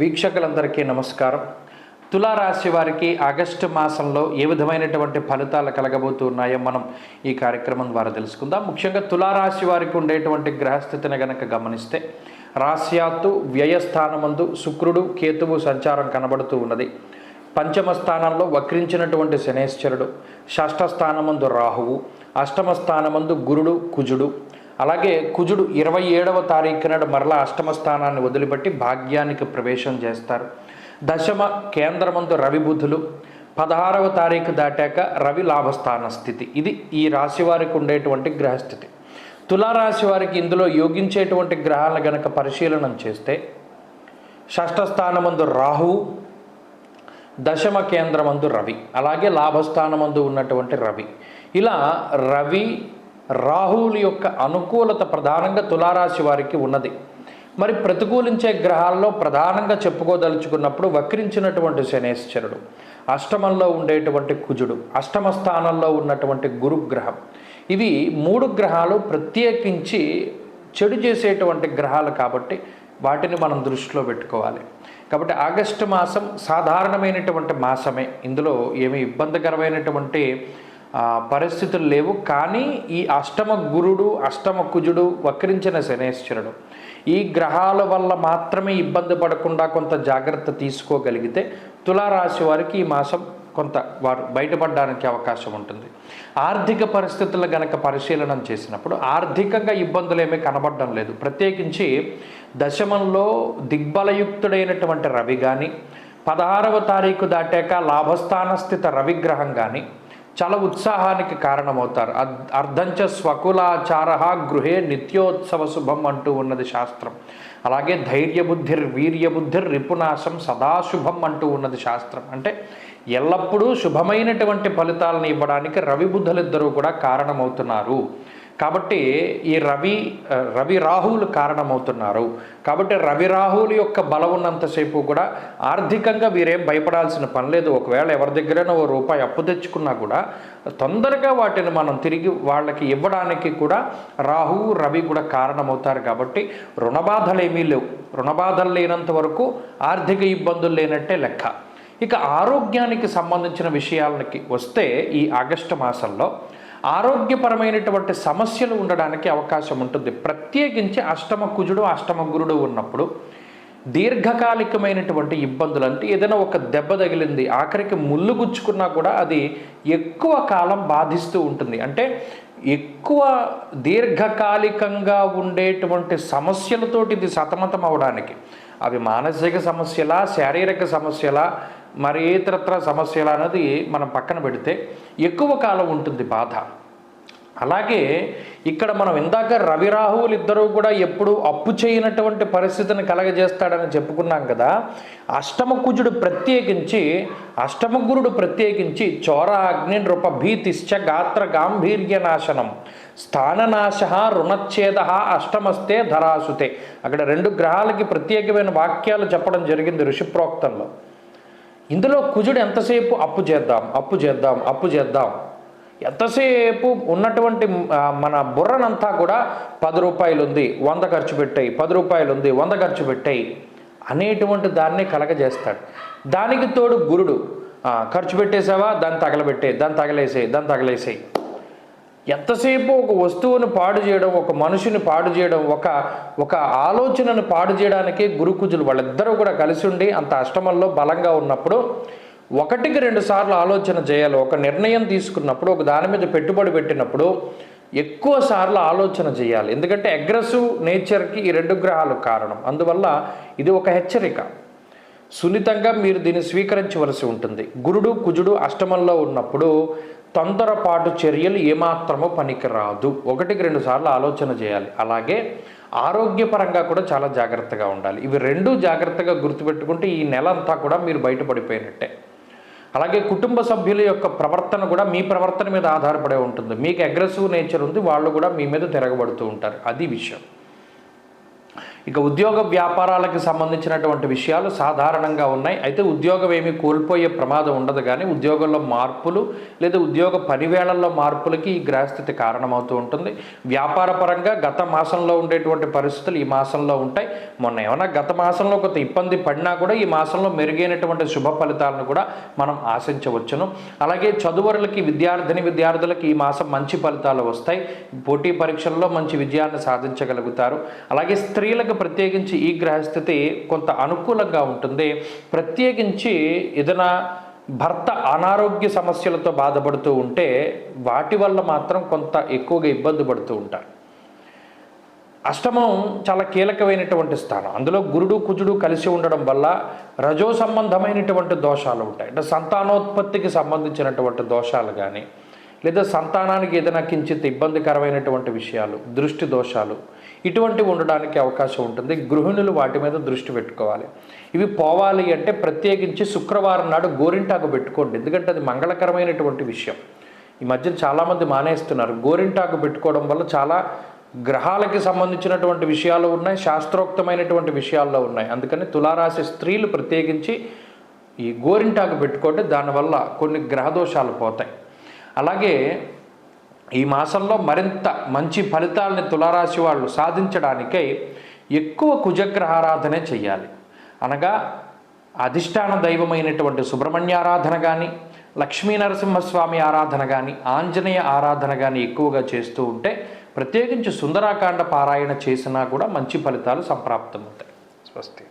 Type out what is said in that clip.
వీక్షకులందరికీ నమస్కారం. తులారాశి వారికి ఆగస్టు మాసంలో ఏ విధమైనటువంటి ఫలితాలు కలగబోతున్నాయో మనం ఈ కార్యక్రమం ద్వారా తెలుసుకుందాం. ముఖ్యంగా తులారాశి వారికి ఉండేటువంటి గ్రహస్థితిని గనక గమనిస్తే రాశ్యాత్తు వ్యయస్థానమందు శుక్రుడు కేతువు సంచారం కనబడుతూ ఉన్నది. పంచమ స్థానంలో వక్రించినటువంటి శనేశ్వరుడు షష్ఠ స్థానమందు రాహువు అష్టమ స్థానమందు గురుడు కుజుడు అలాగే కుజుడు ఇరవై ఏడవ తారీఖు నాడు మరలా అష్టమ స్థానాన్ని వదిలిపెట్టి భాగ్యానికి ప్రవేశం చేస్తారు. దశమ కేంద్రమందు రవి బుధులు పదహారవ తారీఖు దాటాక రవి లాభస్థాన స్థితి. ఇది ఈ రాశి వారికి ఉండేటువంటి గ్రహస్థితి. తులారాశి వారికి ఇందులో యోగించేటువంటి గ్రహాలను గనక పరిశీలనం చేస్తే షష్ఠస్థానమందు రాహువు దశమ కేంద్రమందు రవి అలాగే లాభస్థానమందు ఉన్నటువంటి రవి. ఇలా రవి రాహువుల యొక్క అనుకూలత ప్రధానంగా తులారాశి వారికి ఉన్నది. మరి ప్రతికూలించే గ్రహాల్లో ప్రధానంగా చెప్పుకోదలుచుకున్నప్పుడు వక్రించినటువంటి శనేశ్వరుడు అష్టమంలో ఉండేటువంటి కుజుడు అష్టమ స్థానంలో ఉన్నటువంటి గురుగ్రహం. ఇవి మూడు గ్రహాలు ప్రత్యేకించి చెడు చేసేటువంటి గ్రహాలు కాబట్టి వాటిని మనం దృష్టిలో పెట్టుకోవాలి. కాబట్టి ఆగస్టు మాసం సాధారణమైనటువంటి మాసమే. ఇందులో ఏమి ఇబ్బందికరమైనటువంటి పరిస్థితులు లేవు. కానీ ఈ అష్టమ గురుడు అష్టమ కుజుడు వక్రించిన శనేశ్వరుడు ఈ గ్రహాల వల్ల మాత్రమే ఇబ్బంది పడకుండా కొంత జాగ్రత్త తీసుకోగలిగితే తులారాశి వారికి ఈ మాసం కొంత వారు బయటపడడానికి అవకాశం ఉంటుంది. ఆర్థిక పరిస్థితులు గనక పరిశీలనం చేసినప్పుడు ఆర్థికంగా ఇబ్బందులు ఏమీ కనబడడం లేదు. ప్రత్యేకించి దశమంలో దిగ్బలయుక్తుడైనటువంటి రవి కానీ పదహారవ తారీఖు దాటాక లాభస్థాన స్థిత రవిగ్రహం కానీ చాలా ఉత్సాహానికి కారణమవుతారు. అర్ధంచ స్వకులాచార గృహే నిత్యోత్సవ శుభం అంటూ ఉన్నది శాస్త్రం. అలాగే ధైర్యబుద్ధిర్ వీర్యబుద్ధిర్ రిపునాశం సదాశుభం అంటూ ఉన్నది శాస్త్రం. అంటే ఎల్లప్పుడూ శుభమైనటువంటి ఫలితాలను ఇవ్వడానికి రవి బుద్ధులిద్దరూ కూడా కారణమవుతున్నారు. కాబట్టి ఈ రవి రవి రాహువులు కారణమవుతున్నారు. కాబట్టి రవి రాహువుల యొక్క బలం ఉన్నంతసేపు కూడా ఆర్థికంగా వీరేం భయపడాల్సిన పని లేదు. ఒకవేళ ఎవరి దగ్గరైనా ఓ రూపాయి అప్పు తెచ్చుకున్నా కూడా తొందరగా వాటిని మనం తిరిగి వాళ్ళకి ఇవ్వడానికి కూడా రాహువు రవి కూడా కారణమవుతారు కాబట్టి రుణబాధలు ఏమీ లేవు. రుణబాధలు లేనంత వరకు ఆర్థిక ఇబ్బందులు లేనట్టే లెక్క. ఇక ఆరోగ్యానికి సంబంధించిన విషయాలకి వస్తే ఈ ఆగస్టు మాసంలో ఆరోగ్యపరమైనటువంటి సమస్యలు ఉండడానికి అవకాశం ఉంటుంది. ప్రత్యేకించి అష్టమ కుజుడు అష్టమ గురుడు ఉన్నప్పుడు దీర్ఘకాలికమైనటువంటి ఇబ్బందులు అంటే ఏదైనా ఒక దెబ్బ తగిలింది ఆఖరికి ముళ్ళు గుచ్చుకున్నా కూడా అది ఎక్కువ కాలం బాధిస్తూ ఉంటుంది. అంటే ఎక్కువ దీర్ఘకాలికంగా ఉండేటువంటి సమస్యలతోటి ఇది సతమతం అవడానికి అవి మానసిక సమస్యలా శారీరక సమస్యలా మరి ఇతరత్ర సమస్యల అనేది మనం పక్కన పెడితే ఎక్కువ కాలం ఉంటుంది బాధ. అలాగే ఇక్కడ మనం ఇందాక రవి రాహువులు ఇద్దరూ కూడా ఎప్పుడు అప్పు చేయనటువంటి పరిస్థితిని కలగజేస్తాడని చెప్పుకున్నాం కదా అష్టమ కుజుడు ప్రత్యేకించి అష్టమ గురుడు ప్రత్యేకించి చోర అగ్ని నృప భీతిశ్చ గాత్ర గాంభీర్య నాశనం. స్థాననాశ రుణచ్ఛేద అష్టమస్తే ధరాసుతే. అక్కడ రెండు గ్రహాలకి ప్రత్యేకమైన వాక్యాలు చెప్పడం జరిగింది ఋషిప్రోక్తంలో ఇందులో కుజుడు ఎంతసేపు అప్పు చేద్దాం అప్పు చేద్దాం అప్పు చేద్దాం? ఎంతసేపు ఉన్నటువంటి మన బుర్రనంతా కూడా పది రూపాయలు ఉంది వంద ఖర్చు పెట్టాయి పది రూపాయలు ఉంది వంద ఖర్చు పెట్టాయి అనేటువంటి దాన్ని కలగజేస్తాడు. దానికి తోడు గురుడు. ఖర్చు పెట్టేసావా దాన్ని తగలబెట్టే దాన్ని తగలేసేయి దాన్ని తగలేసేయి. ఎంతసేపు ఒక వస్తువును పాడు చేయడం ఒక మనిషిని పాడు చేయడం ఒక ఒక ఆలోచనను పాడు చేయడానికి గురుకుజులు వాళ్ళిద్దరూ కూడా కలిసి ఉండి అంత అష్టమంలో బలంగా ఉన్నప్పుడు ఒకటికి రెండు సార్లు ఆలోచన చేయాలి. ఒక నిర్ణయం తీసుకున్నప్పుడు ఒక దాని మీద పెట్టుబడి పెట్టినప్పుడు ఎక్కువ సార్లు ఆలోచన చేయాలి. ఎందుకంటే అగ్రెసివ్ నేచర్కి ఈ రెండు గ్రహాలు కారణం. అందువల్ల ఇది ఒక హెచ్చరిక. సున్నితంగా మీరు దీన్ని స్వీకరించవలసి ఉంటుంది. గురుడు కుజుడు అష్టమంలో ఉన్నప్పుడు తొందరపాటు చర్యలు ఏమాత్రమో పనికిరాదు. ఒకటికి రెండు సార్లు ఆలోచన చేయాలి. అలాగే ఆరోగ్యపరంగా కూడా చాలా జాగ్రత్తగా ఉండాలి. ఇవి రెండు జాగ్రత్తగా గుర్తుపెట్టుకుంటే ఈ నెల అంతా కూడా మీరు బయటపడిపోయినట్టే. అలాగే కుటుంబ సభ్యుల యొక్క ప్రవర్తన కూడా మీ ప్రవర్తన మీద ఆధారపడే ఉంటుంది. మీకు అగ్రెసివ్ నేచర్ ఉంది వాళ్ళు కూడా మీ మీద తిరగబడుతూ ఉంటారు. అది విషయం. ఇక ఉద్యోగ వ్యాపారాలకు సంబంధించినటువంటి విషయాలు సాధారణంగా ఉన్నాయి. అయితే ఉద్యోగం ఏమీ కోల్పోయే ప్రమాదం ఉండదు కానీ ఉద్యోగంలో మార్పులు లేదా ఉద్యోగ పనివేళల్లో మార్పులకి ఈ గ్రహస్థితి కారణమవుతూ ఉంటుంది. వ్యాపార పరంగా గత మాసంలో ఉండేటువంటి పరిస్థితులు ఈ మాసంలో ఉంటాయి. మొన్న ఏమైనా గత మాసంలో కొంత ఇబ్బంది పడినా కూడా ఈ మాసంలో మెరుగైనటువంటి శుభ ఫలితాలను కూడా మనం ఆశించవచ్చును. అలాగే చదువరులకి విద్యార్థిని విద్యార్థులకి ఈ మాసం మంచి ఫలితాలు వస్తాయి. పోటీ పరీక్షల్లో మంచి విజయాన్ని సాధించగలుగుతారు. అలాగే స్త్రీలకు ప్రత్యేకించి ఈ గ్రహస్థితి కొంత అనుకూలంగా ఉంటుంది. ప్రత్యేకించి ఏదైనా భర్త అనారోగ్య సమస్యలతో బాధపడుతూ ఉంటే వాటి వల్ల మాత్రం కొంత ఎక్కువగా ఇబ్బంది పడుతూ ఉంటారు. అష్టమం చాలా కీలకమైనటువంటి స్థానం. అందులో గురుడు కుజుడు కలిసి ఉండడం వల్ల రజో సంబంధమైనటువంటి దోషాలు ఉంటాయి. అంటే సంతానోత్పత్తికి సంబంధించినటువంటి దోషాలు కానీ లేదా సంతానానికి ఏదైనా కించిత్ ఇబ్బందికరమైనటువంటి విషయాలు దృష్టి దోషాలు ఇటువంటివి ఉండడానికి అవకాశం ఉంటుంది. గృహిణులు వాటి మీద దృష్టి పెట్టుకోవాలి. ఇవి పోవాలి అంటే ప్రత్యేకించి శుక్రవారం నాడు గోరింటాకు పెట్టుకోండి. ఎందుకంటే అది మంగళకరమైనటువంటి విషయం. ఈ మధ్య చాలామంది మానేస్తున్నారు. గోరింటాకు పెట్టుకోవడం వల్ల చాలా గ్రహాలకి సంబంధించినటువంటి విషయాలు ఉన్నాయి శాస్త్రోక్తమైనటువంటి విషయాల్లో ఉన్నాయి. అందుకని తులారాశి స్త్రీలు ప్రత్యేకించి ఈ గోరింటాకు పెట్టుకోండి. దానివల్ల కొన్ని గ్రహదోషాలు పోతాయి. అలాగే ఈ మాసంలో మరింత మంచి ఫలితాలని తులారాశి వాళ్ళు సాధించడానికై ఎక్కువ కుజగ్రహారాధనే చెయ్యాలి. అనగా అధిష్టాన దైవమైనటువంటి సుబ్రహ్మణ్యారాధన కానీ లక్ష్మీ నరసింహస్వామి ఆరాధన కానీ ఆంజనేయ ఆరాధన కానీ ఎక్కువగా చేస్తూ ఉంటే ప్రత్యేకించి సుందరాకాండ పారాయణ చేసినా కూడా మంచి ఫలితాలు సంప్రాప్తమవుతాయి. స్వస్తి.